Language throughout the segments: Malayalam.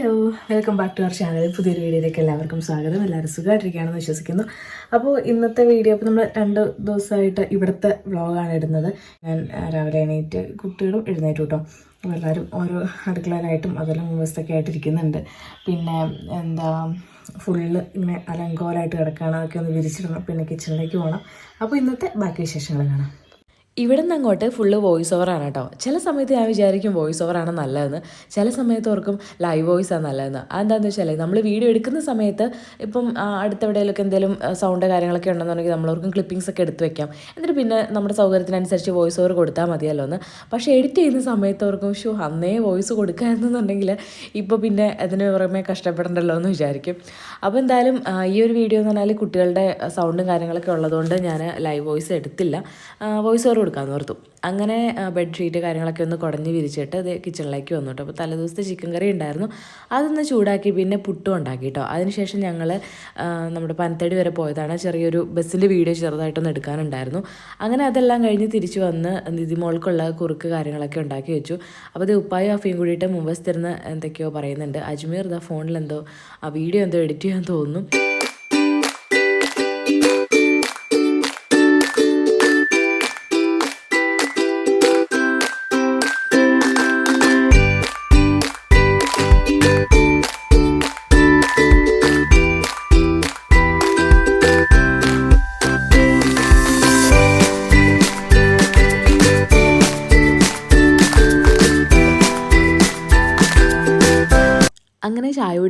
Hello welcome back to our channel പുതിയൊരു വീഡിയോയിലേക്ക് എല്ലാവർക്കും സ്വാഗതം. എല്ലാവരും സുഖമായിട്ടിരിക്കുകയാണെന്ന് വിശ്വസിക്കുന്നു. അപ്പോൾ ഇന്നത്തെ വീഡിയോ അപ്പോൾ നമ്മൾ രണ്ട് ദിവസമായിട്ട് ഇവിടുത്തെ വ്ളോഗാണ് ഇടുന്നത്. ഞാൻ രാവിലെ എണീറ്റ് കുട്ടികളും എഴുന്നേറ്റ് കേട്ടോ. അപ്പോൾ എല്ലാവരും ഓരോ അടുക്കളയിലായിട്ടും അതെല്ലാം മുമ്പത്തൊക്കെ ആയിട്ടിരിക്കുന്നുണ്ട്. പിന്നെ എന്താ ഫുള്ള് ഇങ്ങനെ അലങ്കോലായിട്ട് കിടക്കുകയാണ്. അതൊക്കെ ഒന്ന് വിരിച്ചിടണം. പിന്നെ കിച്ചണിലേക്ക് പോകണം. അപ്പോൾ ഇന്നത്തെ ബാക്കി വിശേഷങ്ങൾ കാണാം. ഇവിടെ നിന്ന് അങ്ങോട്ട് ഫുള്ള് വോയിസ് ഓവറാണ് കേട്ടോ. ചില സമയത്ത് ഞാൻ വിചാരിക്കും വോയിസ് ഓവറാണ് നല്ലതെന്ന്. ചില സമയത്ത് ഓർക്കും ലൈവ് വോയിസ് ആണ് നല്ലതെന്ന്. അതെന്താണെന്ന് വെച്ചാൽ നമ്മൾ വീഡിയോ എടുക്കുന്ന സമയത്ത് ഇപ്പം അടുത്തെവിടെയൊക്കെ എന്തെങ്കിലും സൗണ്ട് കാര്യങ്ങളൊക്കെ ഉണ്ടെന്നുണ്ടെങ്കിൽ നമ്മളോർക്കും ക്ലിപ്പിംഗ്സ് ഒക്കെ എടുത്ത് വെക്കാം. എന്നിട്ട് പിന്നെ നമ്മുടെ സൗകര്യത്തിനനുസരിച്ച് വോയിസ് ഓവർ കൊടുത്താൽ മതിയല്ലോ എന്ന്. പക്ഷേ എഡിറ്റ് ചെയ്യുന്ന സമയത്ത് ഓർക്കും ഷോ അന്നേ വോയിസ് കൊടുക്കാമെന്നുണ്ടെങ്കിൽ ഇപ്പോൾ പിന്നെ അതിന് പുറമെ കഷ്ടപ്പെടണ്ടല്ലോ എന്ന് വിചാരിക്കും. അപ്പോൾ എന്തായാലും ഈ ഒരു വീഡിയോ എന്ന് പറഞ്ഞാൽ കുട്ടികളുടെ സൗണ്ടും കാര്യങ്ങളൊക്കെ ഉള്ളതുകൊണ്ട് ഞാൻ ലൈവ് വോയിസ് എടുത്തില്ല. വോയിസ് ഓവർ കൊടുക്കാമെന്ന് ഓർത്തു. അങ്ങനെ ബെഡ്ഷീറ്റ് കാര്യങ്ങളൊക്കെ ഒന്ന് കുടഞ്ഞ് വിരിച്ചിട്ട് അത് കിച്ചണിലേക്ക് വന്നു കേട്ടോ. അപ്പോൾ തലേദിവസത്തെ ചിക്കൻ കറി ഉണ്ടായിരുന്നു. അതൊന്ന് ചൂടാക്കി പിന്നെ പുട്ടും ഉണ്ടാക്കി കേട്ടോ. അതിനുശേഷം ഞങ്ങൾ നമ്മുടെ പനത്തടി വരെ പോയതാണ്. ചെറിയൊരു ബസ്സിന്റെ വീഡിയോ ചെറുതായിട്ടൊന്ന് എടുക്കാനുണ്ടായിരുന്നു. അങ്ങനെ അതെല്ലാം കഴിഞ്ഞ് തിരിച്ചു വന്ന് നിതിമോൾക്കുള്ള കുറുക്ക് കാര്യങ്ങളൊക്കെ ഉണ്ടാക്കി വെച്ചു. അപ്പോൾ അത് ഉപ്പായും അഫയും കൂടിയിട്ട് മുമ്പ് സ്ഥിരന്ന് എന്തൊക്കെയോ പറയുന്നുണ്ട്. അജ്മീർ ദാ ഫോണിൽ എന്തോ ആ വീഡിയോ എന്തോ എഡിറ്റ് ചെയ്യാൻ തോന്നുന്നു.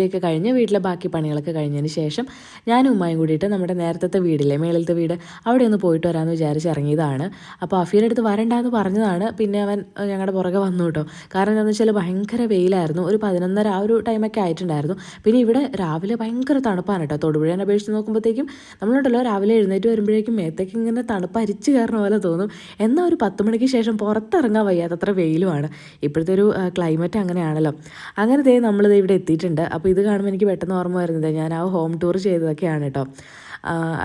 കൂടിയൊക്കെ കഴിഞ്ഞ് വീട്ടിലെ ബാക്കി പണികളൊക്കെ കഴിഞ്ഞതിന് ശേഷം ഞാനും ഉമ്മയും കൂടിയിട്ട് നമ്മുടെ നേരത്തെ വീടില്ലേ മേളിലത്തെ വീട് അവിടെ ഒന്ന് പോയിട്ട് വരാമെന്ന് വിചാരിച്ച് ഇറങ്ങിയതാണ്. അപ്പോൾ അഫീന്റെ അടുത്ത് വരണ്ടെന്ന് പറഞ്ഞതാണ്. പിന്നെ അവൻ ഞങ്ങളുടെ പുറകെ വന്നു കേട്ടോ. കാരണം എന്താണെന്ന് വെച്ചാൽ ഭയങ്കര വെയിലായിരുന്നു. ഒരു പതിനൊന്നര ആ ഒരു ടൈമൊക്കെ ആയിട്ടുണ്ടായിരുന്നു. പിന്നെ ഇവിടെ രാവിലെ ഭയങ്കര തണുപ്പാണ് കേട്ടോ. തൊടുപുഴേനെ അപേക്ഷിച്ച് നോക്കുമ്പോഴത്തേക്കും നമ്മളുണ്ടല്ലോ രാവിലെ എഴുന്നേറ്റ് വരുമ്പോഴേക്കും മേത്തേക്ക് ഇങ്ങനെ തണുപ്പ് അരിച്ച് കയറുന്ന പോലെ തോന്നും. എന്നാൽ ഒരു പത്ത് മണിക്ക് ശേഷം പുറത്തിറങ്ങാൻ വയ്യാത്തത്ര വെയിലുമാണ്. ഇപ്പോഴത്തെ ഒരു ക്ലൈമറ്റ് അങ്ങനെയാണല്ലോ. അങ്ങനത്തെ നമ്മളിത് ഇവിടെ എത്തിയിട്ടുണ്ട്. അപ്പോൾ ഇത് കാണുമ്പോൾ എനിക്ക് പെട്ടെന്ന് ഓർമ്മ വരുന്നത് ഞാൻ ആ ഹോം ടൂർ ചെയ്തതൊക്കെയാണ് കേട്ടോ.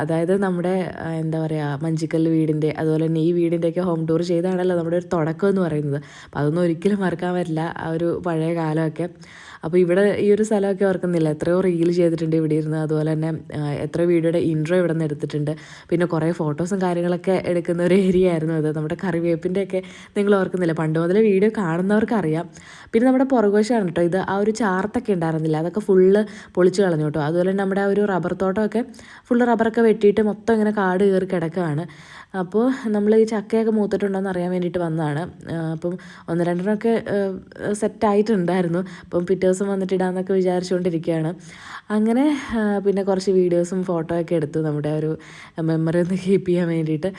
അതായത് നമ്മുടെ എന്താ പറയുക മഞ്ചിക്കല്ല് വീടിന്റെ അതുപോലെ തന്നെ ഈ വീടിന്റെയൊക്കെ ഹോം ടൂർ ചെയ്താണല്ലോ നമ്മുടെ ഒരു തുടക്കം എന്ന് പറയുന്നത്. അപ്പോൾ അതൊന്നും ഒരിക്കലും മറക്കാൻ പറ്റില്ല ആ ഒരു പഴയ കാലമൊക്കെ. അപ്പോൾ ഇവിടെ ഈ ഒരു സ്ഥലമൊക്കെ ഓർക്കുന്നില്ല? എത്രയോ റീൽ ചെയ്തിട്ടുണ്ട് ഇവിടെ ഇരുന്ന്. അതുപോലെ തന്നെ എത്ര വീഡിയോയുടെ ഇൻട്രോ ഇവിടെ നിന്ന് എടുത്തിട്ടുണ്ട്. പിന്നെ കുറേ ഫോട്ടോസും കാര്യങ്ങളൊക്കെ എടുക്കുന്ന ഒരു ഏരിയ ആയിരുന്നു അത്. നമ്മുടെ കറിവേപ്പിന്റെ ഒക്കെ നിങ്ങൾ ഓർക്കുന്നില്ല? പണ്ട് മുതലേ വീഡിയോ കാണുന്നവർക്ക് അറിയാം. പിന്നെ നമ്മുടെ പുറകുവശമാണ് കേട്ടോ. ഇത് ആ ഒരു ചാർത്തൊക്കെ ഉണ്ടായിരുന്നില്ല? അതൊക്കെ ഫുള്ള് പൊളിച്ച് കളഞ്ഞു കേട്ടോ. അതുപോലെ തന്നെ നമ്മുടെ ആ ഒരു റബ്ബർ തോട്ടമൊക്കെ ഫുള്ള് റബ്ബറൊക്കെ വെട്ടിയിട്ട് മൊത്തം ഇങ്ങനെ കാട് കയറി കിടക്കുകയാണ്. അപ്പോൾ നമ്മൾ ഈ ചക്കയൊക്കെ മൂത്തിട്ടുണ്ടോ എന്ന് അറിയാൻ വേണ്ടിയിട്ട് വന്നതാണ്. അപ്പം ഒന്ന് രണ്ടെണ്ണമൊക്കെ സെറ്റായിട്ടുണ്ടായിരുന്നു. അപ്പം പിറ്റേ ദിവസം വന്നിട്ട് ഇടാമെന്നൊക്കെ വിചാരിച്ചുകൊണ്ടിരിക്കുകയാണ് അങ്ങനെ പിന്നെ കുറച്ച് വീഡിയോസും ഫോട്ടോ ഒക്കെ എടുത്തു നമ്മുടെ ഒരു മെമ്മറി ഒന്ന് കീപ്പ് ചെയ്യാൻ വേണ്ടിയിട്ട്.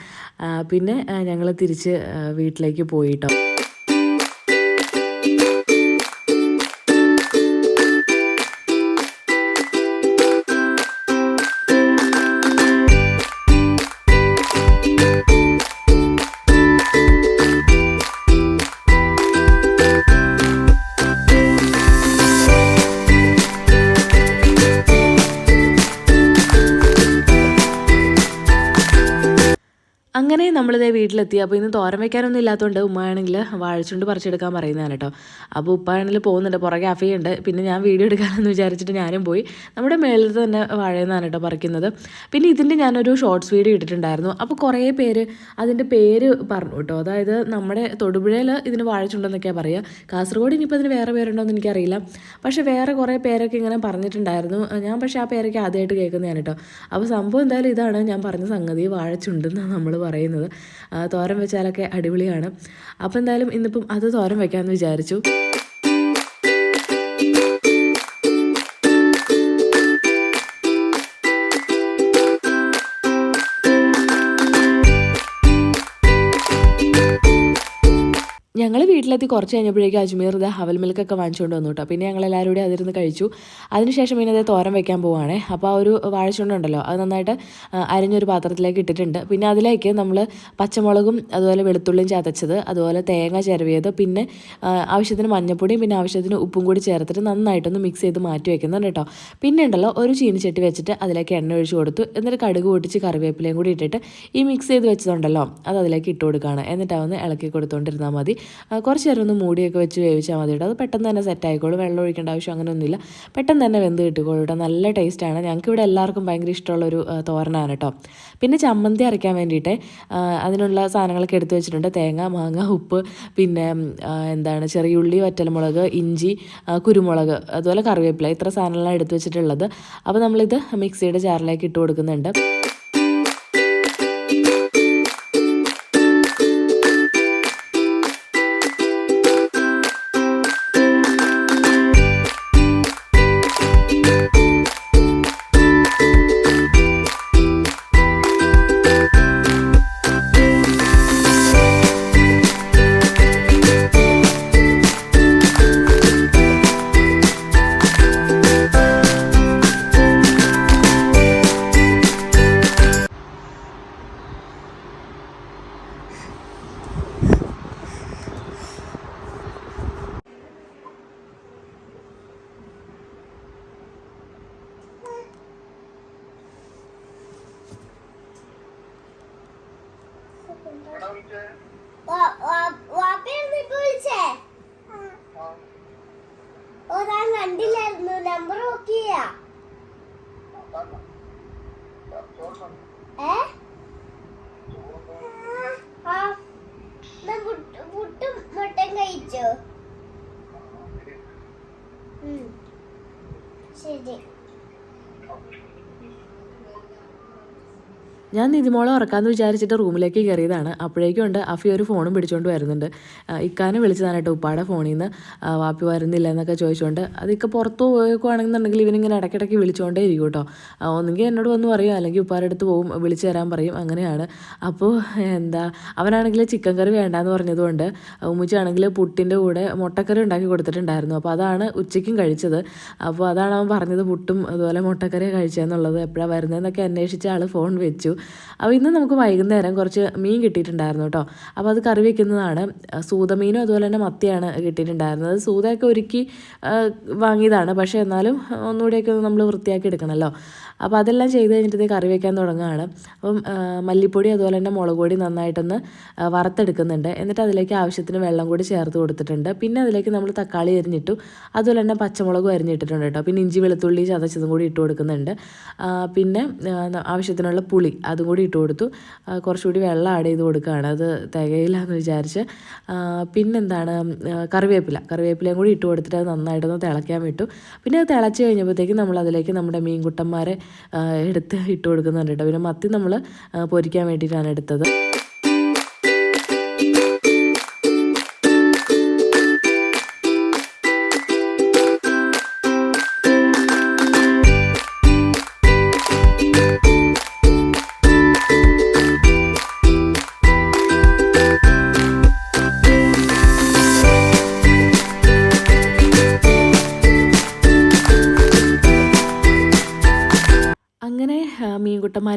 പിന്നെ ഞങ്ങൾ തിരിച്ച് വീട്ടിലേക്ക് പോയിട്ടോ നമ്മളിതേ വീട്ടിലെത്തി. അപ്പോൾ ഇന്ന് തോരൻ വയ്ക്കാനൊന്നും ഇല്ലാത്തതുകൊണ്ട് ഉമ്മയാണെങ്കിൽ വാഴച്ചുണ്ട് പറിച്ചെടുക്കാൻ പറയുന്നതാണ് കേട്ടോ. അപ്പോൾ ഉപ്പാണെങ്കിൽ പോകുന്നുണ്ട്. പുറകെ അഫയുണ്ട്. പിന്നെ ഞാൻ വീഡിയോ എടുക്കാമെന്ന് വിചാരിച്ചിട്ട് ഞാനും പോയി. നമ്മുടെ മേളിൽ തന്നെ വാഴയെന്നാണ് കേട്ടോ പറിക്കുന്നത്. പിന്നെ ഇതിന്റെ ഞാനൊരു ഷോർട്സ് വീഡിയോ ഇട്ടിട്ടുണ്ടായിരുന്നു. അപ്പോൾ കുറേ പേര് അതിന്റെ പേര് പറഞ്ഞു കേട്ടോ. അതായത് നമ്മുടെ തൊടുപുഴയിൽ ഇതിന് വാഴച്ചുണ്ടെന്നൊക്കെയാണ് പറയുക. കാസർഗോഡ് ഇനിയിപ്പോൾ അതിന് വേറെ പേരുണ്ടോ എന്ന് എനിക്കറിയില്ല. പക്ഷേ വേറെ കുറേ പേരൊക്കെ ഇങ്ങനെ പറഞ്ഞിട്ടുണ്ടായിരുന്നു. ഞാൻ പക്ഷേ ആ പേരൊക്കെ ആദ്യമായിട്ട് കേൾക്കുന്നതാണ് കേട്ടോ. അപ്പോൾ സംഭവം എന്തായാലും ഇതാണ് ഞാൻ പറഞ്ഞ സംഗതി. വാഴച്ചുണ്ടെന്നാണ് നമ്മൾ പറയുന്നത്. തോരൻ വെച്ചാലൊക്കെ അടിപൊളിയാണ്. അപ്പോൾ എന്തായാലും ഇന്നിപ്പം അത് തോരൻ വെക്കാമെന്ന് വിചാരിച്ചു. വീട്ടിലെത്തി കുറച്ച് കഴിഞ്ഞപ്പോഴേക്കും അജ്മീർ ഇത് ഹവൽ മിൽക്കൊക്കെ വാങ്ങിച്ചുകൊണ്ട് വന്നു കേട്ടോ. പിന്നെ ഞങ്ങൾ എല്ലാവരും കൂടി അതിരുന്ന് കഴിച്ചു. അതിനുശേഷം പിന്നെ അത് തോരൻ വെക്കാൻ പോവുകയാണേ അപ്പോൾ ആ ഒരു വാഴച്ചുണ്ടുണ്ടല്ലോ അത് നന്നായിട്ട് അരിഞ്ഞൊരു പാത്രത്തിലേക്ക് ഇട്ടിട്ടുണ്ട്. പിന്നെ അതിലേക്ക് നമ്മൾ പച്ചമുളകും അതുപോലെ വെളുത്തുള്ളിയും ചതച്ചത് അതുപോലെ തേങ്ങ ചിരവിയത് പിന്നെ ആവശ്യത്തിന് മഞ്ഞപ്പൊടിയും പിന്നെ ആവശ്യത്തിന് ഉപ്പും കൂടി ചേർത്തിട്ട് നന്നായിട്ടൊന്ന് മിക്സ് ചെയ്ത് മാറ്റി വെക്കുന്നുണ്ട് കേട്ടോ. പിന്നെ ഉണ്ടല്ലോ ഒരു ചീനിച്ചട്ടി വെച്ചിട്ട് അതിലേക്ക് എണ്ണ ഒഴിച്ച് കൊടുത്തു. എന്നിട്ട് കടുക് പൊട്ടിച്ച് കറിവേപ്പിലയും കൂടി ഇട്ടിട്ട് ഈ മിക്സ് ചെയ്ത് വെച്ചതുണ്ടല്ലോ അത് അതിലേക്ക് ഇട്ട് കൊടുക്കുകയാണ്. എന്നിട്ടാവുന്ന ഇളക്കി കൊടുത്തുകൊണ്ടിരുന്നാൽ മതി. കുറച്ച് നേരം ഒന്ന് മൂടിയൊക്കെ വെച്ച് വേവിച്ചാൽ മതി കേട്ടോ. അത് പെട്ടെന്ന് തന്നെ സെറ്റ് ആയിക്കോളും. വെള്ളം ഒഴിക്കേണ്ട ആവശ്യം അങ്ങനെയൊന്നുമില്ല പെട്ടെന്ന് തന്നെ വെന്ത് കിട്ടിക്കോളൂ കേട്ടോ. നല്ല ടേസ്റ്റാണ് ഞങ്ങൾക്ക് ഇവിടെ എല്ലാവർക്കും ഭയങ്കര ഇഷ്ടമുള്ളൊരു തോരനാണ് കേട്ടോ. പിന്നെ ചമ്മന്തി അരയ്ക്കാൻ വേണ്ടിയിട്ട് അതിനുള്ള സാധനങ്ങളൊക്കെ എടുത്തു വെച്ചിട്ടുണ്ട്. തേങ്ങ മാങ്ങ ഉപ്പ് പിന്നെ എന്താണ് ചെറിയ ഉള്ളി വറ്റൽമുളക് ഇഞ്ചി കുരുമുളക് അതുപോലെ കറിവേപ്പില ഇത്ര സാധനങ്ങളാണ് എടുത്തു വെച്ചിട്ടുള്ളത്. അപ്പോൾ നമ്മളിത് മിക്സിയുടെ ജാറിലേക്ക് ഇട്ട് കൊടുക്കുന്നുണ്ട്. താൻ കണ്ടില്ലായിരുന്നു. നമ്പർ നോക്കിയാ ഏ? ആ പുട്ട് മുട്ടയും കഴിച്ചോ. ശരി. ഞാൻ നിതിമോളെ ഉറക്കാമെന്ന് വിചാരിച്ചിട്ട് റൂമിലേക്ക് കയറിയതാണ്. അപ്പോഴേക്കും ഉണ്ട് അഫി ഒരു ഫോണും പിടിച്ചുകൊണ്ട് വരുന്നുണ്ട്. ഇക്കാനും വിളിച്ചതാണ് കേട്ടോ ഉപ്പാടെ ഫോണിൽ നിന്ന് വാപ്പി വരുന്നില്ല എന്നൊക്കെ ചോദിച്ചുകൊണ്ട് അതൊക്കെ പുറത്ത് പോയേക്കുവാണെന്നുണ്ടെങ്കിൽ ഇവനിങ്ങനെ ഇടയ്ക്കിടയ്ക്ക് വിളിച്ചുകൊണ്ടേ ഇരിക്കും കേട്ടോ ഒന്നുകിൽ എന്നോട് വന്ന് പറയും അല്ലെങ്കിൽ ഉപ്പാരുടെ അടുത്ത് പോകും വിളിച്ചു തരാൻ പറയും. അങ്ങനെയാണ്. അപ്പോൾ എന്താ അവനാണെങ്കിൽ ചിക്കൻ കറി വേണ്ടാന്ന് പറഞ്ഞതുകൊണ്ട് ഉമ്മച്ചാണെങ്കിൽ പുട്ടിന്റെ കൂടെ മുട്ടക്കറി ഉണ്ടാക്കി കൊടുത്തിട്ടുണ്ടായിരുന്നു. അപ്പോൾ അതാണ് ഉച്ചയ്ക്കും കഴിച്ചത്. അപ്പോൾ അതാണ് അവൻ പറഞ്ഞത് പുട്ടും അതുപോലെ മുട്ടക്കറി കഴിച്ചതെന്നുള്ളത് എപ്പോഴാണ് വരുന്നതെന്നൊക്കെ അന്വേഷിച്ച ആൾ ഫോൺ വെച്ചു. അപ്പോൾ ഇന്ന് നമുക്ക് വൈകുന്നേരം കുറച്ച് മീൻ കിട്ടിയിട്ടുണ്ടായിരുന്നു കേട്ടോ. അപ്പോൾ അത് കറി വെക്കുന്നതാണ്. സൂതമീനും അതുപോലെ തന്നെ മത്തിയാണ് കിട്ടിയിട്ടുണ്ടായിരുന്നത്. സൂതയൊക്കെ ഒരുക്കി വാങ്ങിയതാണ്. പക്ഷേ എന്നാലും ഒന്നുകൂടിയൊക്കെ നമ്മൾ വൃത്തിയാക്കി എടുക്കണമല്ലോ. അപ്പോൾ അതെല്ലാം ചെയ്ത് കഴിഞ്ഞിട്ട് കറി വെക്കാൻ തുടങ്ങുകയാണ്. അപ്പം മല്ലിപ്പൊടി അതുപോലെ തന്നെ മുളക് പൊടി നന്നായിട്ടൊന്ന് വറുത്തെടുക്കുന്നുണ്ട്. എന്നിട്ട് അതിലേക്ക് ആവശ്യത്തിന് വെള്ളം കൂടി ചേർത്ത് കൊടുത്തിട്ടുണ്ട്. പിന്നെ അതിലേക്ക് നമ്മൾ തക്കാളി അരിഞ്ഞിട്ടു അതുപോലെ തന്നെ പച്ചമുളകും അരിഞ്ഞിട്ടിട്ടുണ്ട് കേട്ടോ. പിന്നെ ഇഞ്ചി വെളുത്തുള്ളി ചതച്ചതും കൂടി ഇട്ട് കൊടുക്കുന്നുണ്ട്. പിന്നെ ആവശ്യത്തിനുള്ള പുളി അതും കൂടി ഇട്ട് കൊടുത്തു. കുറച്ചുകൂടി വെള്ളം ആഡ് ചെയ്ത് കൊടുക്കുകയാണ്. അത് തികയില്ല എന്ന് വിചാരിച്ച് പിന്നെന്താണ് കറിവേപ്പില. കറിവേപ്പിലയും കൂടി ഇട്ട് കൊടുത്തിട്ട് അത് നന്നായിട്ടൊന്ന് തിളയ്ക്കാൻ വിട്ടു. പിന്നെ അത് തിളച്ച് കഴിഞ്ഞപ്പോഴത്തേക്കും നമ്മൾ അതിലേക്ക് നമ്മുടെ മീൻകുട്ടന്മാരെ എടുത്ത് ഇട്ട് കൊടുക്കുന്നുണ്ട് കേട്ടോ. പിന്നെ മത്തി നമ്മൾ പൊരിക്കാൻ വേണ്ടിയിട്ടാണ് എടുത്തത്.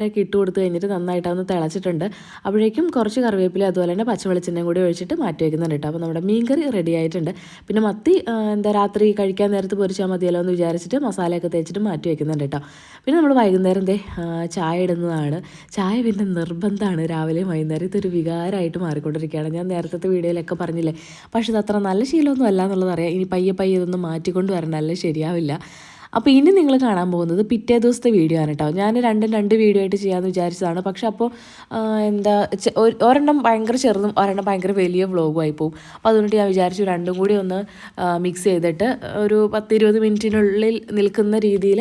മീൻകുട്ടന്മാരൊക്കെ ഇട്ട് കൊടുത്ത് കഴിഞ്ഞിട്ട് നന്നായിട്ട് അതൊന്ന് തിളച്ചിട്ടുണ്ട്. അപ്പോഴേക്കും കുറച്ച് കറിവേപ്പില അതുപോലെ തന്നെ പച്ചവെളിച്ചെണ്ണയും കൂടി ഒഴിച്ചിട്ട് മാറ്റി വയ്ക്കുന്നുണ്ട് കേട്ടോ. അപ്പോൾ നമ്മുടെ മീൻകറി റെഡി ആയിട്ടുണ്ട്. പിന്നെ മത്തി എന്താ രാത്രി കഴിക്കാൻ നേരത്ത് പൊരിച്ചാൽ മതിയല്ലോ എന്ന് വിചാരിച്ചിട്ട് മസാലയൊക്കെ തേച്ചിട്ട് മാറ്റി വയ്ക്കുന്നുണ്ട് കേട്ടോ. പിന്നെ നമ്മൾ വൈകുന്നേരം ദേ ചായ ഇടുന്നതാണ്. ചായ പിന്നെ നിർബന്ധമാണ്. രാവിലെയും വൈകുന്നേരം ഇതൊരു വികാരമായിട്ട് മാറിക്കൊണ്ടിരിക്കുകയാണ്. ഞാൻ നേരത്തെ വീഡിയോയിലൊക്കെ പറഞ്ഞില്ലേ പക്ഷേ ഇത് അത്ര നല്ല ശീലമൊന്നും അല്ല എന്നുള്ളത് അറിയാം. ഇനി പയ്യെ പയ്യെ ഇതൊന്ന് മാറ്റിക്കൊണ്ട് വരണ്ടല്ലേ ശരിയാവില്ല. അപ്പോൾ ഇനി നിങ്ങൾ കാണാൻ പോകുന്നത് പിറ്റേ ദിവസത്തെ വീഡിയോ ആണ് കേട്ടോ. ഞാൻ രണ്ടും രണ്ട് വീഡിയോ ആയിട്ട് ചെയ്യാമെന്ന് വിചാരിച്ചതാണ്. പക്ഷെ അപ്പോൾ എന്താ ഒരെണ്ണം ഭയങ്കര ചെറുതും ഒരെണ്ണം ഭയങ്കര വലിയ വ്ളോഗും ആയി പോകും അപ്പോൾ അതുകൊണ്ട് ഞാൻ വിചാരിച്ചു രണ്ടും കൂടി ഒന്ന് മിക്സ് ചെയ്തിട്ട് ഒരു പത്തിരുപത് മിനിറ്റിനുള്ളിൽ നിൽക്കുന്ന രീതിയിൽ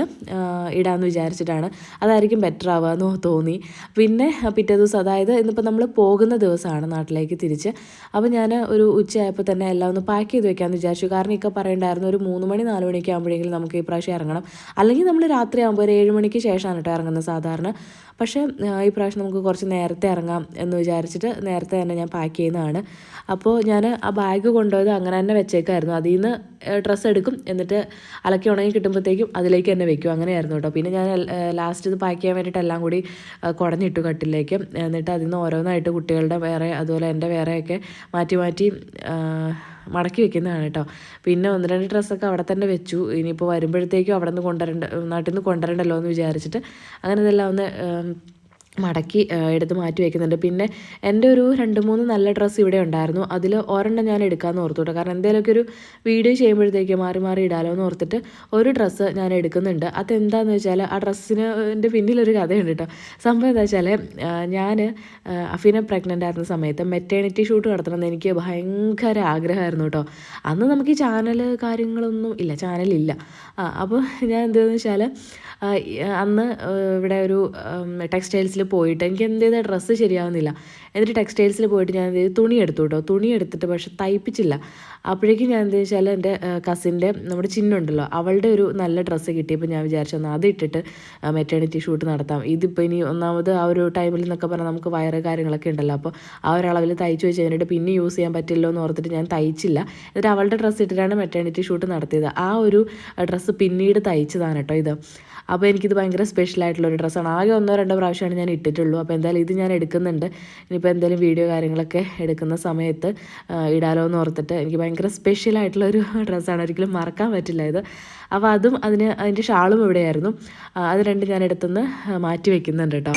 ഇടാമെന്ന് വിചാരിച്ചിട്ടാണ്. അതായിരിക്കും ബെറ്റർ ആവുക എന്ന് തോന്നി. പിന്നെ പിറ്റേ ദിവസം അതായത് ഇന്നിപ്പോൾ നമ്മൾ പോകുന്ന ദിവസമാണ് നാട്ടിലേക്ക് തിരിച്ച്. അപ്പോൾ ഞാൻ ഒരു ഉച്ചയായപ്പോൾ തന്നെ എല്ലാം ഒന്ന് പാക്ക് ചെയ്ത് വെക്കാമെന്ന് വിചാരിച്ചു. കാരണം ഇപ്പോൾ പറയണ്ടായിരുന്നു ഒരു മൂന്ന് മണി നാല് മണിയൊക്കെ ആകുമ്പോഴെങ്കിലും നമുക്ക് ഈ പ്രാവശ്യം ഇറങ്ങണം. അല്ലെങ്കിൽ നമ്മൾ രാത്രി ആകുമ്പോൾ ഒരു ഏഴ് മണിക്ക് ശേഷമാണ് കേട്ടോ ഇറങ്ങുന്നത് സാധാരണ. പക്ഷേ ഈ പ്രാവശ്യം നമുക്ക് കുറച്ച് നേരത്തെ ഇറങ്ങാം എന്ന് വിചാരിച്ചിട്ട് നേരത്തെ തന്നെ ഞാൻ പാക്ക് ചെയ്യുന്നതാണ്. അപ്പോൾ ഞാൻ ആ ബാഗ് കൊണ്ടുപോയത് അങ്ങനെ തന്നെ വെച്ചേക്കായിരുന്നു. അതിൽ നിന്ന് ഡ്രസ്സ് എടുക്കും. എന്നിട്ട് അലക്കി ഉണങ്ങി കിട്ടുമ്പോഴത്തേക്കും അതിലേക്ക് തന്നെ വെക്കും. അങ്ങനെയായിരുന്നു കേട്ടോ പിന്നെ ഞാൻ ലാസ്റ്റ് ഇത് പാക്ക് ചെയ്യാൻ വേണ്ടിയിട്ട് എല്ലാം കൂടി കുടഞ്ഞിട്ടു കട്ടിലേക്ക്. എന്നിട്ട് അതിൽ നിന്ന് ഓരോന്നായിട്ട് കുട്ടികളുടെ വേറെ അതുപോലെ എന്റെ വേറെയൊക്കെ മാറ്റി മാറ്റി മടക്കി വെക്കുന്നതാണ് കേട്ടോ. പിന്നെ ഒന്ന് രണ്ട് ഡ്രസ്സൊക്കെ അവിടെ തന്നെ വെച്ചു. ഇനിയിപ്പോൾ വരുമ്പോഴത്തേക്കും അവിടെ നിന്ന് കൊണ്ടുവരേണ്ട നാട്ടിൽ നിന്ന് കൊണ്ടുവരണ്ടല്ലോ എന്ന് വിചാരിച്ചിട്ട്. അങ്ങനെ ഇതെല്ലാം ഒന്ന് മടക്കി എടുത്ത് മാറ്റി വയ്ക്കുന്നുണ്ട് പിന്നെ എന്റെ ഒരു രണ്ട് മൂന്ന് നല്ല ഡ്രസ്സ് ഇവിടെ ഉണ്ടായിരുന്നു. അതിൽ ഒരെണ്ണം ഞാൻ എടുക്കാമെന്ന് ഓർത്തുട്ടോ കാരണം എന്തെങ്കിലുമൊക്കെ ഒരു വീഡിയോ ചെയ്യുമ്പോഴത്തേക്ക് മാറി മാറി ഇടാലോ എന്ന് ഓർത്തിട്ട് ഒരു ഡ്രസ്സ് ഞാൻ എടുക്കുന്നുണ്ട്. അതെന്താണെന്ന് വെച്ചാൽ ആ ഡ്രസ്സിന് എന്റെ പിന്നിലൊരു കഥയുണ്ട് കേട്ടോ. സംഭവം എന്താ വെച്ചാൽ ഞാൻ അഫീന പ്രഗ്നന്റ് ആയിരുന്ന സമയത്ത് മെറ്റേണിറ്റി ഷൂട്ട് നടത്തണമെന്ന് എനിക്ക് ഭയങ്കര ആഗ്രഹമായിരുന്നു കേട്ടോ. അന്ന് നമുക്ക് ഈ ചാനൽ കാര്യങ്ങളൊന്നും ഇല്ല ചാനലില്ല അപ്പോൾ ഞാൻ എന്താണെന്ന് വെച്ചാൽ അന്ന് ഇവിടെ ഒരു ടെക്സ്റ്റൈൽസിൽ പോയിട്ട് എനിക്ക് എന്ത് ചെയ്ത ഡ്രസ്സ് ശരിയാവുന്നില്ല. എന്നിട്ട് ടെക്സ്റ്റൈൽസിൽ പോയിട്ട് ഞാൻ എന്ത് തുണി എടുത്തു കേട്ടോ തുണി എടുത്തിട്ട് പക്ഷെ തയ്പ്പിച്ചില്ല. അപ്പോഴേക്കും ഞാൻ എന്താ വെച്ചാൽ എന്റെ കസിന്റെ നമ്മുടെ ചിഹ്നമുണ്ടല്ലോ അവളുടെ ഒരു നല്ല ഡ്രസ്സ് കിട്ടിയപ്പോൾ ഞാൻ വിചാരിച്ചു എന്നാൽ അത് ഇട്ടിട്ട് മെറ്റേണിറ്റി ഷൂട്ട് നടത്താം. ഇതിപ്പോൾ ഇനി ഒന്നാമത് ആ ഒരു ടൈമിൽ എന്നൊക്കെ പറഞ്ഞാൽ നമുക്ക് വയറ് കാര്യങ്ങളൊക്കെ ഉണ്ടല്ലോ. അപ്പോൾ ആ ഒരളവിൽ തയ്ച്ചു വെച്ച് കഴിഞ്ഞിട്ട് പിന്നെ യൂസ് ചെയ്യാൻ പറ്റില്ലോ എന്ന് ഓർത്തിട്ട് ഞാൻ തയ്ച്ചില്ല. എന്നിട്ട് അവളുടെ ഡ്രസ്സ് ഇട്ടിട്ടാണ് മെറ്റേണിറ്റി ഷൂട്ട് നടത്തിയത്. ആ ഒരു ഡ്രസ്സ് പിന്നീട് തയ്ച്ചതാണ് കേട്ടോ ഇത്. അപ്പോൾ എനിക്കിത് ഭയങ്കര സ്പെഷ്യൽ ആയിട്ടുള്ള ഒരു ഡ്രസ്സാണ്. ആകെ ഒന്നോ രണ്ടോ പ്രാവശ്യമാണ് ഞാൻ ഇട്ടിട്ടുള്ളൂ. അപ്പോൾ എന്തായാലും ഇത് ഞാൻ എടുക്കുന്നുണ്ട്. ഇനിയിപ്പോൾ എന്തായാലും വീഡിയോ കാര്യങ്ങളൊക്കെ എടുക്കുന്ന സമയത്ത് ഇടാലോ എന്ന് ഓർത്തിട്ട് എനിക്ക് ഭയങ്കര സ്പെഷ്യൽ ആയിട്ടുള്ള ഒരു ഡ്രസ്സാണ്. ഒരിക്കലും മറക്കാൻ പറ്റില്ല ഇത്. അപ്പോൾ അതും അതിന് അതിന്റെ ഷാളും ഇവിടെയായിരുന്നു. അത് രണ്ടും ഞാൻ എടുത്തുനിന്ന് മാറ്റി വയ്ക്കുന്നുണ്ട് കേട്ടോ.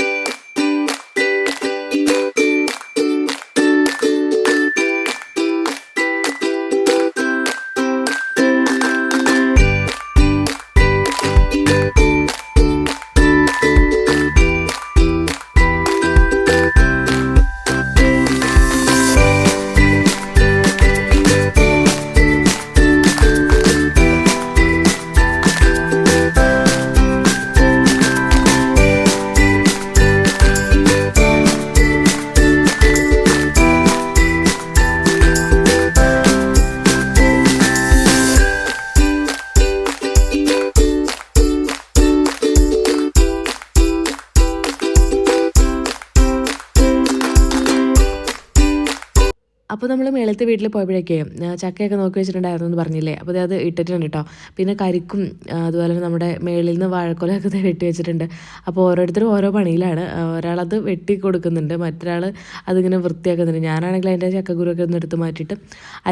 നമ്മൾ വീട്ടിൽ പോയപ്പോഴേക്കേ ചക്കയൊക്കെ നോക്കി വെച്ചിട്ടുണ്ടായിരുന്നു എന്ന് പറഞ്ഞില്ലേ? അപ്പോൾ അത് ഇട്ടിട്ടുണ്ട് കേട്ടോ പിന്നെ കരിക്കും അതുപോലെ തന്നെ നമ്മുടെ മേളിൽ നിന്ന് വാഴക്കൊലൊക്കെ വെട്ടി വെച്ചിട്ടുണ്ട്. അപ്പോൾ ഓരോരുത്തരും ഓരോ പണിയിലാണ്. ഒരാളത് വെട്ടി കൊടുക്കുന്നുണ്ട് മറ്റൊരാൾ അതിങ്ങനെ വൃത്തിയാക്കുന്നുണ്ട്. ഞാനാണെങ്കിൽ അതിന്റെ ചക്കക്കുരുവൊക്കെ ഒന്ന് എടുത്ത് മാറ്റിയിട്ട്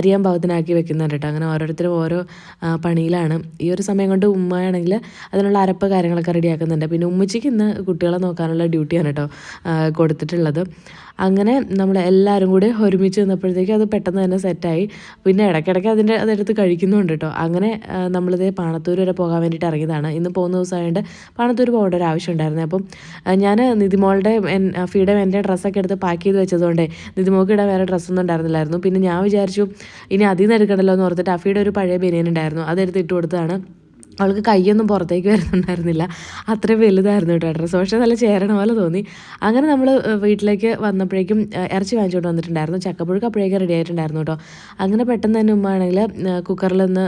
അരിയാൻ പാകത്തിനാക്കി വെക്കുന്നുണ്ട് കേട്ടോ അങ്ങനെ ഓരോരുത്തരും ഓരോ പണിയിലാണ്. ഈ ഒരു സമയം കൊണ്ട് ഉമ്മയാണെങ്കിൽ അതിനുള്ള അരപ്പ് കാര്യങ്ങളൊക്കെ റെഡിയാക്കുന്നുണ്ട്. പിന്നെ ഉമ്മച്ചിക്ക് ഇന്ന് കുട്ടികളെ നോക്കാനുള്ള ഡ്യൂട്ടിയാണ് കേട്ടോ കൊടുത്തിട്ടുള്ളത്. അങ്ങനെ നമ്മൾ എല്ലാവരും കൂടി ഒരുമിച്ച് നിന്നപ്പോഴത്തേക്കും അത് പെട്ടെന്ന് തന്നെ സെറ്റായി. പിന്നെ ഇടയ്ക്കിടയ്ക്ക് അതിന്റെ അതെടുത്ത് കഴിക്കുന്നുണ്ട് കേട്ടോ അങ്ങനെ നമ്മളിത് പാണത്തൂർ വരെ പോകാൻ വേണ്ടിയിട്ട് ഇറങ്ങിയതാണ്. ഇന്ന് പോകുന്ന ദിവസമായതുകൊണ്ട് പാണത്തൂർ പോകേണ്ട ഒരു ആവശ്യം ഉണ്ടായിരുന്നു. അപ്പം ഞാൻ നിതിമോളുടെ ഫീയുടെ എന്റെ ഡ്രസ്സൊക്കെ എടുത്ത് പാക്ക് ചെയ്ത് വെച്ചതുകൊണ്ട് നിതിമോൾക്ക് ഇടാൻ വേറെ ഡ്രസ്സൊന്നും ഉണ്ടായിരുന്നില്ലായിരുന്നു. പിന്നെ ഞാൻ വിചാരിച്ചു ഇനി അതിൽ നിന്ന് എടുക്കണ്ടല്ലോ എന്ന് ഓർത്തിട്ട് അഫിയുടെ ഒരു പഴയ ബനിയൻ ഉണ്ടായിരുന്നു. അതെടുത്ത് ഇട്ട് കൊടുത്തതാണ്. അവൾക്ക് കൈയൊന്നും പുറത്തേക്ക് വരുന്നുണ്ടായിരുന്നില്ല. അത്ര വലുതായിരുന്നു കേട്ടോ ഡ്രസ്സ്. പക്ഷേ നല്ല ചേരണ പോലെ തോന്നി. അങ്ങനെ നമ്മൾ വീട്ടിലേക്ക് വന്നപ്പോഴേക്കും ഇറച്ചി വാങ്ങിച്ചുകൊണ്ട് വന്നിട്ടുണ്ടായിരുന്നു. ചക്കപ്പുഴുക്ക് അപ്പോഴേക്കും റെഡി ആയിട്ടുണ്ടായിരുന്നു കേട്ടോ. അങ്ങനെ പെട്ടെന്ന് തന്നെ ഉമ്മാണെങ്കിൽ കുക്കറിലൊന്ന്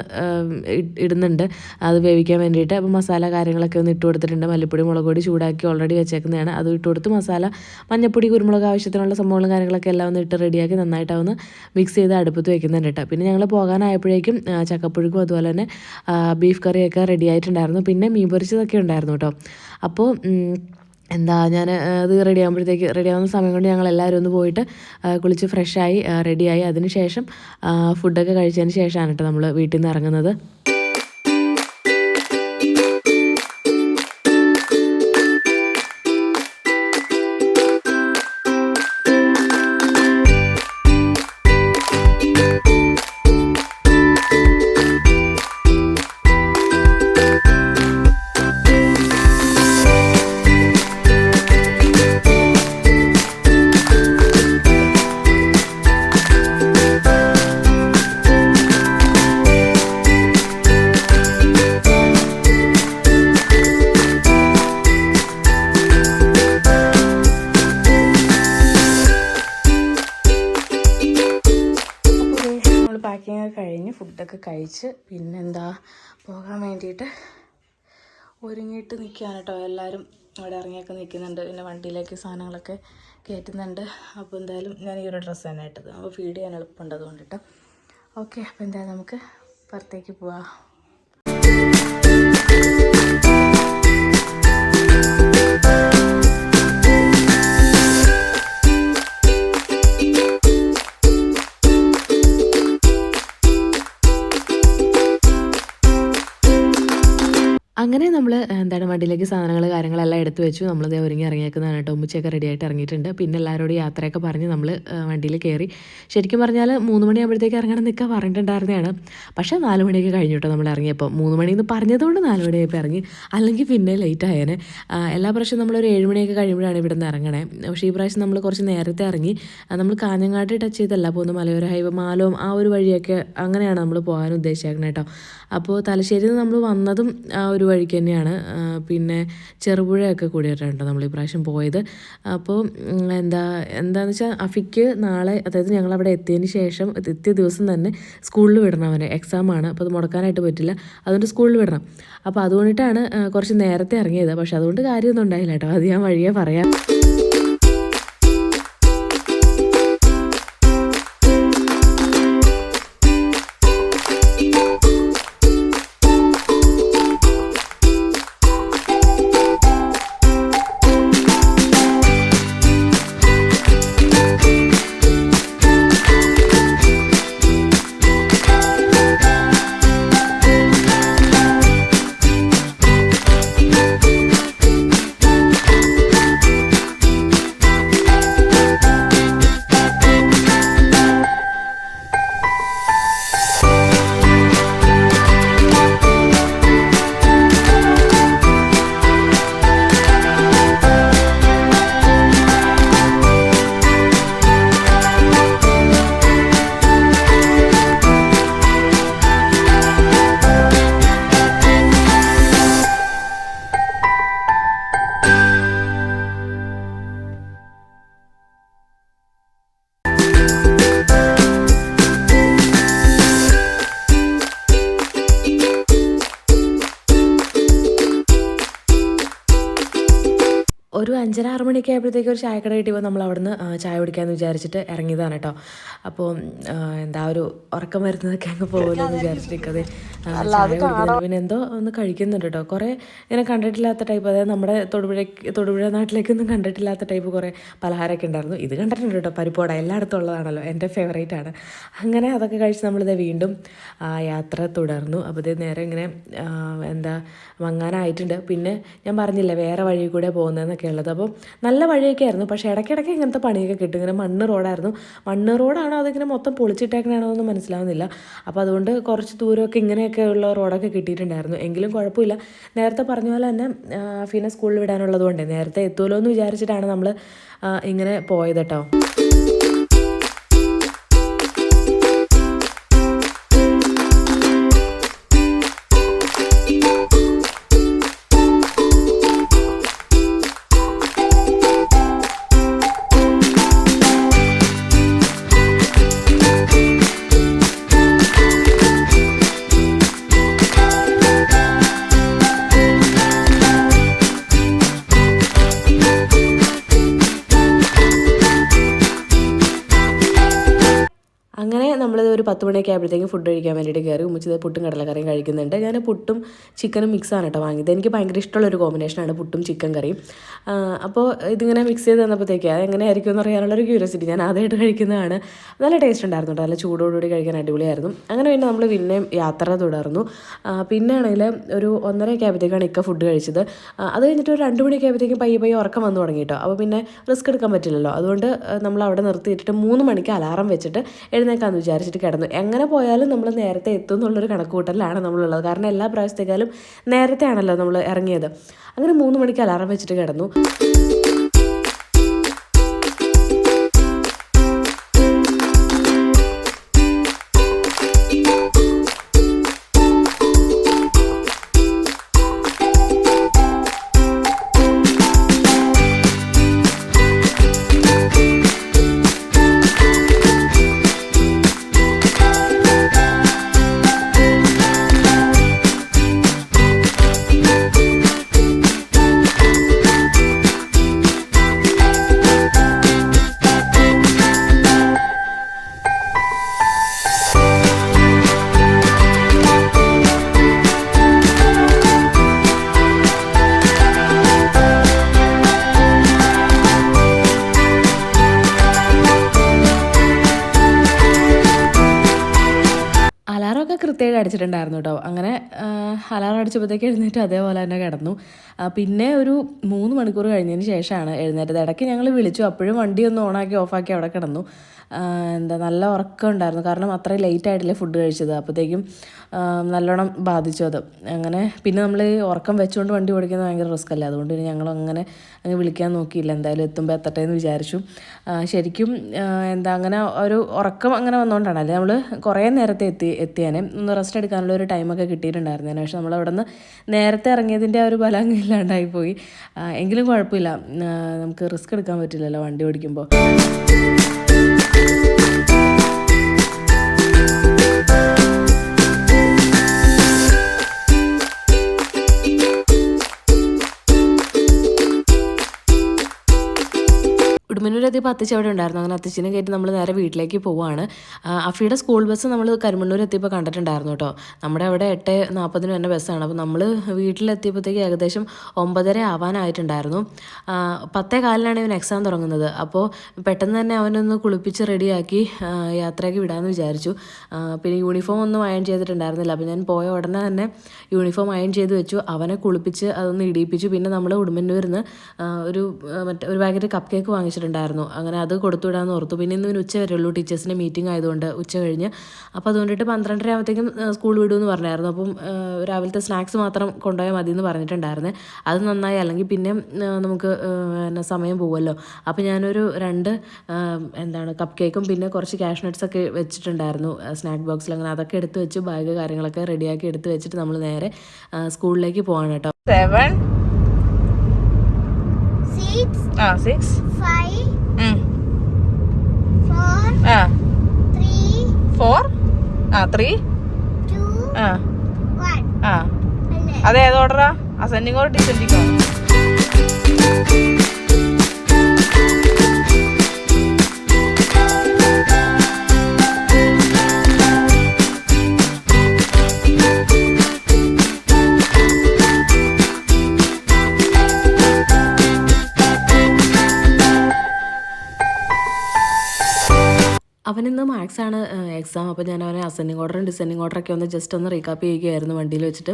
ഇടുന്നുണ്ട്. അത് വേവിക്കാൻ വേണ്ടിയിട്ട്. അപ്പോൾ മസാല കാര്യങ്ങളൊക്കെ ഒന്ന് ഇട്ട് കൊടുത്തിട്ടുണ്ട്. മല്ലിപ്പൊടി മുളക് പൊടി ചൂടാക്കി ഓൾറെഡി വെച്ചേക്കുന്നതാണ്. അത് ഇട്ട് കൊടുത്ത് മസാല മഞ്ഞപ്പൊടി കുരുമുളക് ആവശ്യത്തിനുള്ള സംഭവങ്ങളും കാര്യങ്ങളൊക്കെ എല്ലാം ഒന്ന് ഇട്ട് റെഡിയാക്കി നന്നായിട്ട് ഒന്ന് മിക്സ് ചെയ്ത് അടുപ്പത്ത് വെക്കുന്നുണ്ട് കേട്ടോ. പിന്നെ ഞങ്ങൾ പോകാനായപ്പോഴേക്കും ചക്കപ്പുഴുക്കും അതുപോലെ തന്നെ ബീഫ് കറിയൊക്കെ റെഡി ആയിട്ടുണ്ടായിരുന്നു. പിന്നെ മീൻ പൊരിച്ചതൊക്കെ ഉണ്ടായിരുന്നു കേട്ടോ അപ്പോൾ എന്താ ഞാൻ അത് റെഡി ആകുമ്പോഴത്തേക്ക് റെഡി ആവുന്ന സമയം കൊണ്ട് ഞങ്ങൾ എല്ലാവരും ഒന്ന് പോയിട്ട് കുളിച്ച് ഫ്രഷായി റെഡിയായി അതിന് ശേഷം ആ, ഫുഡൊക്കെ കഴിച്ചതിന് ശേഷമാണ് കേട്ടോ നമ്മൾ വീട്ടിൽ നിന്ന് ഇറങ്ങുന്നത്. ഒക്കെ കഴിഞ്ഞ് ഫുഡൊക്കെ കഴിച്ച് പിന്നെന്താ പോകാൻ വേണ്ടിയിട്ട് ഒരുങ്ങിയിട്ട് നിൽക്കുകയാണ് കേട്ടോ. എല്ലാവരും അവിടെ ഇറങ്ങിയൊക്കെ നിൽക്കുന്നുണ്ട്. പിന്നെ വണ്ടിയിലേക്ക് സാധനങ്ങളൊക്കെ കയറ്റുന്നുണ്ട്. അപ്പോൾ എന്തായാലും ഞാൻ ഈ ഒരു ഡ്രസ്സ് തന്നെ ഇട്ടത്. അപ്പോൾ ഫീഡ് ചെയ്യാൻ എളുപ്പമുണ്ട് അതുകൊണ്ട് കേട്ടോ. ഓക്കെ അപ്പോൾ എന്തായാലും നമുക്ക് പുറത്തേക്ക് പോവാം. അങ്ങനെ നമ്മൾ എന്താണ് വണ്ടിയിലേക്ക് സാധനങ്ങൾ കാര്യങ്ങളെല്ലാം എടുത്തു വെച്ചു. നമ്മളിതേ ഒരുങ്ങി ഇറങ്ങിയേക്കുന്നതാണ് കേട്ടോ. ഉമ്മച്ചയൊക്കെ റെഡി ആയിട്ട് ഇറങ്ങിയിട്ടുണ്ട്. പിന്നെ എല്ലാവരോടും യാത്രയൊക്കെ പറഞ്ഞ് നമ്മൾ വണ്ടിയിൽ കയറി ശരിക്കും പറഞ്ഞാൽ മൂന്ന് മണിയാകുമ്പോഴത്തേക്ക് ഇറങ്ങണം നിൽക്കാൻ പറഞ്ഞിട്ടുണ്ടായിരുന്നതാണ്. പക്ഷേ നാല് മണിയൊക്കെ കഴിഞ്ഞു കേട്ടോ നമ്മൾ ഇറങ്ങിയപ്പോൾ. മൂന്ന് മണിന്ന് പറഞ്ഞതുകൊണ്ട് നാല് മണിയായപ്പോൾ ഇറങ്ങി. അല്ലെങ്കിൽ പിന്നെ ലേറ്റ് ആയേനെ. എല്ലാ പ്രാവശ്യം നമ്മളൊരു ഏഴ് മണിയൊക്കെ കഴിയുമ്പോഴാണ് ഇവിടെ നിന്ന് ഇറങ്ങണേ. പക്ഷേ ഈ പ്രാവശ്യം നമ്മൾ കുറച്ച് നേരത്തെ ഇറങ്ങി. നമ്മൾ കാഞ്ഞങ്ങാട്ട് ടച്ച് ചെയ്തല്ല പോകുന്ന മലയോര ഹൈവേ മാലവും ആ ഒരു വഴിയൊക്കെ അങ്ങനെയാണ് നമ്മൾ പോകാൻ ഉദ്ദേശിച്ചേക്കണേ കേട്ടോ. അപ്പോൾ തലശ്ശേരിയിൽ നിന്ന് നമ്മൾ വന്നതും ആ ഒരു വഴിക്ക് തന്നെയാണ്. പിന്നെ ചെറുപുഴയൊക്കെ കൂടിയിട്ടുണ്ട് നമ്മൾ ഈ പ്രാവശ്യം പോയത്. അപ്പോൾ എന്താ എന്താണെന്ന് വെച്ചാൽ അഫിക്ക് നാളെ അതായത് ഞങ്ങൾ അവിടെ എത്തിയതിന് ശേഷം എത്തിയ ദിവസം തന്നെ സ്കൂളിൽ വിടണം അവനെ. എക്സാമാണ് അപ്പോൾ അത് മുടക്കാനായിട്ട് പറ്റില്ല. അതുകൊണ്ട് സ്കൂളിൽ വിടണം. അപ്പോൾ അതുകൊണ്ടിട്ടാണ് കുറച്ച് നേരത്തെ ഇറങ്ങിയത്. പക്ഷെ അതുകൊണ്ട് കാര്യമൊന്നും ഉണ്ടായില്ല കേട്ടോ. അത് ഞാൻ വഴിയേ പറയാം. മണിയൊക്കെ ആയപ്പോഴത്തേക്ക് ഒരു ചായക്കട കിട്ടിയപ്പോൾ നമ്മൾ അവിടുന്ന് ചായ കുടിക്കാമെന്ന് വിചാരിച്ചിട്ട് ഇറങ്ങിയതാണ് കേട്ടോ. അപ്പോൾ എന്താ ഒരു ഉറക്കം വരുന്നതൊക്കെ അങ്ങ് പോകുമല്ലോ എന്ന് ചായ കുടിക്കുന്നത് പിന്നെ എന്തോ ഒന്ന് കഴിക്കുന്നുണ്ട് കേട്ടോ. കുറേ ഇങ്ങനെ കണ്ടിട്ടില്ലാത്ത ടൈപ്പ് അതായത് നമ്മുടെ തൊടുപുഴ തൊടുപുഴ നാട്ടിലേക്കൊന്നും കണ്ടിട്ടില്ലാത്ത ടൈപ്പ് കുറേ പലഹാരമൊക്കെ ഉണ്ടായിരുന്നു. ഇത് കണ്ടിട്ടുണ്ട് കേട്ടോ പരിപ്പോട എല്ലായിടത്തും ഉള്ളതാണല്ലോ എന്റെ ഫേവറേറ്റ് ആണ്. അങ്ങനെ അതൊക്കെ കഴിച്ച് നമ്മളിത് വീണ്ടും യാത്ര തുടർന്നു. അപ്പോൾ ഇത് നേരെ ഇങ്ങനെ എന്താ മങ്ങാനായിട്ടുണ്ട്. പിന്നെ ഞാൻ പറഞ്ഞില്ലേ വേറെ വഴി കൂടെ പോകുന്നതെന്നൊക്കെ ഉള്ളത് അപ്പോൾ നല്ല വഴിയൊക്കെ ആയിരുന്നു പക്ഷേ ഇടയ്ക്കിടയ്ക്ക് ഇങ്ങനത്തെ പണിയൊക്കെ കിട്ടും. ഇങ്ങനെ മണ്ണ് റോഡായിരുന്നു. മണ്ണ് റോഡാണോ അതിങ്ങനെ മൊത്തം പൊളിച്ചിട്ടേക്കണാണോ എന്ന് മനസ്സിലാവുന്നില്ല. അപ്പോൾ അതുകൊണ്ട് കുറച്ച് ദൂരമൊക്കെ ഇങ്ങനെയൊക്കെ ഉള്ള റോഡൊക്കെ കിട്ടിയിട്ടുണ്ടായിരുന്നു. എങ്കിലും കുഴപ്പമില്ല. നേരത്തെ പറഞ്ഞ പോലെ തന്നെ ഫീനെ സ്കൂളിൽ വിടാനുള്ളത് കൊണ്ട് നേരത്തെ എത്തുമല്ലോ എന്ന് വിചാരിച്ചിട്ടാണ് നമ്മൾ ഇങ്ങനെ പോയത് കേട്ടോ. പത്ത് മണിയൊക്കെ ആയപ്പോഴത്തേക്കും ഫുഡ് കഴിക്കാൻ വേണ്ടിയിട്ട് കയറി ഉമ്മിച്ചത് പുട്ടും കടലക്കറിയും കഴിക്കുന്നുണ്ട്. ഞാൻ പുട്ടും ചിക്കനും മിക്സാണ് കേട്ടോ വാങ്ങിയത്. എനിക്ക് ഭയങ്കര ഇഷ്ടമുള്ളൊരു കോമ്പിനേഷനാണ് പുട്ടും ചിക്കൻ കറിയും. അപ്പോൾ ഇതിങ്ങനെ മിക്സ് ചെയ്ത് തന്നപ്പോഴത്തേക്ക് അത് എങ്ങനെയായിരിക്കും എന്ന് അറിയാനുള്ളൊരു ക്യൂരിയോസിറ്റി ഞാൻ ആദ്യമായിട്ട് കഴിക്കുന്നതാണ്. നല്ല ടേസ്റ്റ് ഉണ്ടായിരുന്നു കേട്ടോ. നല്ല ചൂടോടുകൂടി കഴിക്കാൻ അടിപൊളിയായിരുന്നു. അങ്ങനെ പിന്നെ നമ്മൾ പിന്നെയും യാത്ര തുടർന്നു. പിന്നെയാണെങ്കിൽ പിന്നെ ഒരു ഒന്നരയൊക്കെ ആയപ്പോഴത്തേക്കാണ് ഇക്ക ഫുഡ് കഴിച്ചത്. അത് കഴിഞ്ഞിട്ട് ഒരു രണ്ട് മണിയൊക്കെ ആയപ്പോഴത്തേക്കും പയ്യെ പയ്യെ ഉറക്കം വന്നു തുടങ്ങി കേട്ടോ. അപ്പോൾ പിന്നെ റിസ്ക് എടുക്കാൻ പറ്റില്ലല്ലോ. അതുകൊണ്ട് നമ്മൾ അവിടെ നിർത്തിയിട്ടിട്ട് മൂന്ന് മണിക്ക് അലാറം വെച്ചിട്ട് എഴുന്നേക്കാമെന്ന് വിചാരിച്ചിട്ട് കിടന്നു. എങ്ങനെ പോയാലും നമ്മൾ നേരത്തെ എത്തും എന്നുള്ളൊരു കണക്കുകൂട്ടലാണ് നമ്മളുള്ളത്. കാരണം എല്ലാ പ്രാവശ്യത്തേക്കാളും നേരത്തെയാണല്ലോ നമ്മൾ ഇറങ്ങിയത്. അങ്ങനെ മൂന്ന് മണിക്ക് അലാറം വെച്ചിട്ട് കിടന്നു. പ്രത്യേകം അടിച്ചിട്ടുണ്ടായിരുന്നു കേട്ടോ. അങ്ങനെ അലാറം അടിച്ചപ്പോഴത്തേക്ക് എഴുന്നേറ്റ് അതേപോലെ തന്നെ കിടന്നു. പിന്നെ ഒരു മൂന്ന് മണിക്കൂർ കഴിഞ്ഞതിന് ശേഷമാണ് എഴുന്നേറ്റത്. ഇടയ്ക്ക് ഞങ്ങൾ വിളിച്ചു. അപ്പോഴും വണ്ടി ഒന്ന് ഓണാക്കി ഓഫാക്കി അവിടെ കിടന്നു. എന്താ നല്ല ഉറക്കം ഉണ്ടായിരുന്നു. കാരണം അത്രയും ലേറ്റ് ആയിട്ടില്ലേ ഫുഡ് കഴിച്ചത്. അപ്പോഴത്തേക്കും നല്ലോണം ബാധിച്ചു അത്. അങ്ങനെ പിന്നെ നമ്മൾ ഉറക്കം വെച്ചുകൊണ്ട് വണ്ടി ഓടിക്കുന്നത് ഭയങ്കര റിസ്ക് അല്ലേ? അതുകൊണ്ട് പിന്നെ ഞങ്ങൾ അങ്ങനെ അങ്ങ് വിളിക്കാൻ നോക്കിയില്ല. എന്തായാലും എത്തുമ്പോൾ എത്തട്ടെ എന്ന് വിചാരിച്ചു. ശരിക്കും എന്താ അങ്ങനെ ഒരു ഉറക്കം അങ്ങനെ വന്നുകൊണ്ടാണ് അല്ലേ? നമ്മൾ കുറേ നേരത്തെ എത്തി എത്തിയാനെ. ഒന്ന് റെസ്റ്റ് എടുക്കാനുള്ള ഒരു ടൈമൊക്കെ കിട്ടിയിട്ടുണ്ടായിരുന്നു പക്ഷെ നമ്മൾ അവിടെ നിന്ന് നേരത്തെ ഇറങ്ങിയതിന്റെ ആ ഒരു ബലം ഇല്ലാണ്ടായി പോയി. എങ്കിലും കുഴപ്പമില്ല. നമുക്ക് റിസ്ക് എടുക്കാൻ പറ്റില്ലല്ലോ വണ്ടി ഓടിക്കുമ്പോൾ ഉടുമ്പന്നൂരെത്തിയപ്പോൾ അത്തച്ചി അവിടെ ഉണ്ടായിരുന്നു. അങ്ങനെ അത്തച്ചിനെ കയറ്റി നമ്മൾ നേരെ വീട്ടിലേക്ക് പോവാണ്. അഫിയുടെ സ്കൂൾ ബസ് നമ്മൾ കരിമണ്ണൂർ എത്തിയപ്പോൾ കണ്ടിട്ടുണ്ടായിരുന്നു കേട്ടോ. നമ്മുടെ അവിടെ എട്ട് നാൽപ്പതിന് തന്നെ ബസ്സാണ് അപ്പോൾ നമ്മൾ വീട്ടിലെത്തിയപ്പോഴത്തേക്ക് ഏകദേശം ഒമ്പതര ആവാനായിട്ടുണ്ടായിരുന്നു. പത്തേ കാലിനാണ് ഇവൻ എക്സാം തുടങ്ങുന്നത്. അപ്പോൾ പെട്ടെന്ന് തന്നെ അവനൊന്ന് കുളിപ്പിച്ച് റെഡിയാക്കി യാത്രയ്ക്ക് വിടാമെന്ന് വിചാരിച്ചു. പിന്നെ യൂണിഫോം ഒന്നും അയൺ ചെയ്തിട്ടുണ്ടായിരുന്നില്ല. അപ്പോൾ ഞാൻ പോയ ഉടനെ തന്നെ യൂണിഫോം അയൺ ചെയ്ത് വെച്ചു. അവനെ കുളിപ്പിച്ച് അതൊന്ന് ഇടിയിപ്പിച്ചു. പിന്നെ നമ്മൾ ഉടുമ്പന്നൂരിൽ നിന്ന് ഒരു മറ്റേ ഒരു പാക്കറ്റ് കപ്പ് കേക്ക് വാങ്ങിച്ചിട്ടുണ്ടായിരുന്നു അങ്ങനെ അത് കൊടുത്തുവിടാമെന്ന് ഓർത്തു. പിന്നെ ഇന്ന് ഉച്ച വരെയുള്ളൂ. ടീച്ചേഴ്സിന്റെ മീറ്റിംഗ് ആയതുകൊണ്ട് ഉച്ച കഴിഞ്ഞ്. അപ്പോൾ അതുകൊണ്ടിട്ട് പന്ത്രണ്ടര ആകുമ്പോഴത്തേക്കും സ്കൂൾ വിടുമെന്ന് പറഞ്ഞായിരുന്നു. അപ്പം രാവിലത്തെ സ്നാക്സ് മാത്രം കൊണ്ടുപോയാൽ മതി എന്ന് പറഞ്ഞിട്ടുണ്ടായിരുന്നേ. അത് നന്നായി. അല്ലെങ്കിൽ പിന്നെ നമുക്ക് എന്നാ സമയം പോകുമല്ലോ അപ്പോൾ ഞാനൊരു രണ്ട് എന്താണ് കപ്പ് കേക്കും പിന്നെ കുറച്ച് ക്യാഷ് നട്ട്സ് ഒക്കെ വെച്ചിട്ടുണ്ടായിരുന്നു. സ്നാക്ക് ബോക്സിൽ അങ്ങനെ അതൊക്കെ എടുത്ത് വെച്ച് ബാഗ് കാര്യങ്ങളൊക്കെ റെഡിയാക്കി എടുത്ത് വെച്ചിട്ട് നമ്മൾ നേരെ സ്കൂളിലേക്ക് കേട്ടോ. സെവൻ ആ സിക്സ് ഫൈവ് ആ. ഫോർ ആ ത്രീ ആ. ആ. അതേത് ഓർഡറാ അസെൻഡിങ്ങോ ഡിസെൻഡിങ്ങോ അവനിന്ന് മാത്സാണ് എക്സാം അപ്പോൾ ഞാൻ അവനെ അസെൻഡിങ് ഓർഡറും ഡിസെൻഡിങ് ഓർഡറൊക്കെ ഒന്ന് ജസ്റ്റ് ഒന്ന് റീകാപ്പ് ചെയ്യുകയായിരുന്നു വണ്ടിയിൽ വെച്ചിട്ട്.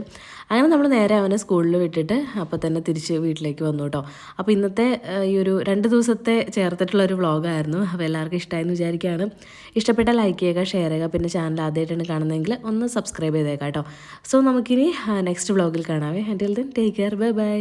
അങ്ങനെ നമ്മൾ നേരെ അവനെ സ്കൂളിൽ വിട്ടിട്ട് അപ്പോൾ തന്നെ തിരിച്ച് വീട്ടിലേക്ക് വന്നു കേട്ടോ അപ്പോൾ ഇന്നത്തെ ഈ ഒരു രണ്ട് ദിവസത്തെ ചേർത്തിട്ടുള്ള ഒരു വ്ളോഗായിരുന്നു അപ്പോൾ എല്ലാവർക്കും ഇഷ്ടമായെന്ന് വിചാരിക്കുകയാണ്. ഇഷ്ടപ്പെട്ട ലൈക്ക് ചെയ്യുക ഷെയർ ചെയ്യുക പിന്നെ ചാനൽ ആദ്യമായിട്ടാണ് കാണുന്നതെങ്കിൽ ഒന്ന് സബ്സ്ക്രൈബ് ചെയ്തേക്കാം കേട്ടോ സോ നമുക്കിനി നെക്സ്റ്റ് വ്ളോഗിൽ കാണാവേ. എന്റെ then take care bye bye